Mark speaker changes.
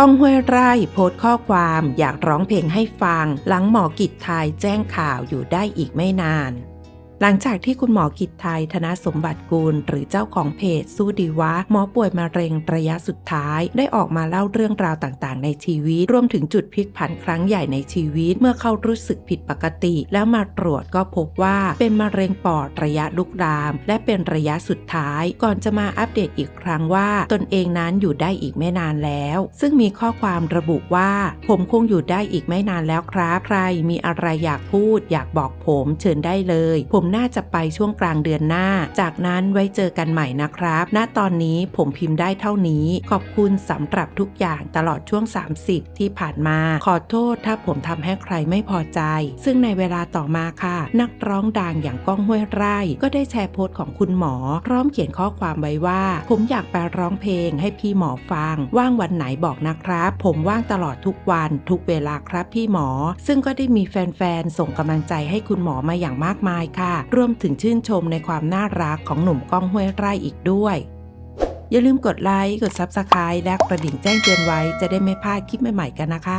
Speaker 1: ก้องห้วยไร่โพสต์ข้อความอยากร้องเพลงให้ฟัง หลังหมอกิจไทยแจ้งข่าวอยู่ได้อีกไม่นาน หลังจากที่คุณหมอกิจไทยธนสมบัติกุลหรือเจ้าของเพจ สู้ดีวะ หมอป่วยมะเร็งระยะสุดท้าย ได้ออกมาเล่าเรื่องราวต่างๆ ในชีวิต รวมถึงจุดพลิกผันครั้งใหญ่ในชีวิต เมื่อเขารู้สึกผิดปกติ แล้วมาตรวจก็พบว่าเป็นมะเร็งปอดระยะลุกลาม และเป็นระยะสุดท้าย ก่อนจะมาอัปเดตอีกครั้งว่า ตนเองนั้นอยู่ได้อีกไม่นานแล้ว ซึ่งมีข้อความระบุว่า ผมคงอยู่ได้อีกไม่นานแล้วครับใครมีอะไรอยากพูด อยากบอกผมเชิญได้เลย ผมน่าจะไปช่วงกลางเดือนหน้า จากนั้นไว้เจอกันใหม่นะครับ ณ ตอนนี้ผมพิมพ์ได้เท่านี้ ขอบคุณสำหรับทุกอย่างตลอดช่วง 30 ที่ผ่านมา ขอโทษถ้าผมทำให้ใครไม่พอใจ ซึ่งในเวลาต่อมาค่ะ นักร้องดังอย่างก้องห้วยไร่ ก็ได้แชร์โพสต์ของคุณหมอ พร้อมเขียนข้อความไว้ว่า ผมอยากไปร้องเพลงให้พี่หมอฟัง ว่างวันไหนบอกนะครับ ผมว่างตลอดทุกวันทุกเวลาครับพี่หมอ ซึ่งก็ได้มีแฟนๆส่งกำลังใจให้คุณหมอมาอย่างมากมายค่ะรวมถึงชื่นชมในความน่ารักของหนุ่มก้องห้วยไร่อีกด้วย อย่าลืมกดไลค์ กด Subscribe และกระดิ่งแจ้งเตือนไว้จะได้ไม่พลาดคลิปใหม่ๆกันนะคะ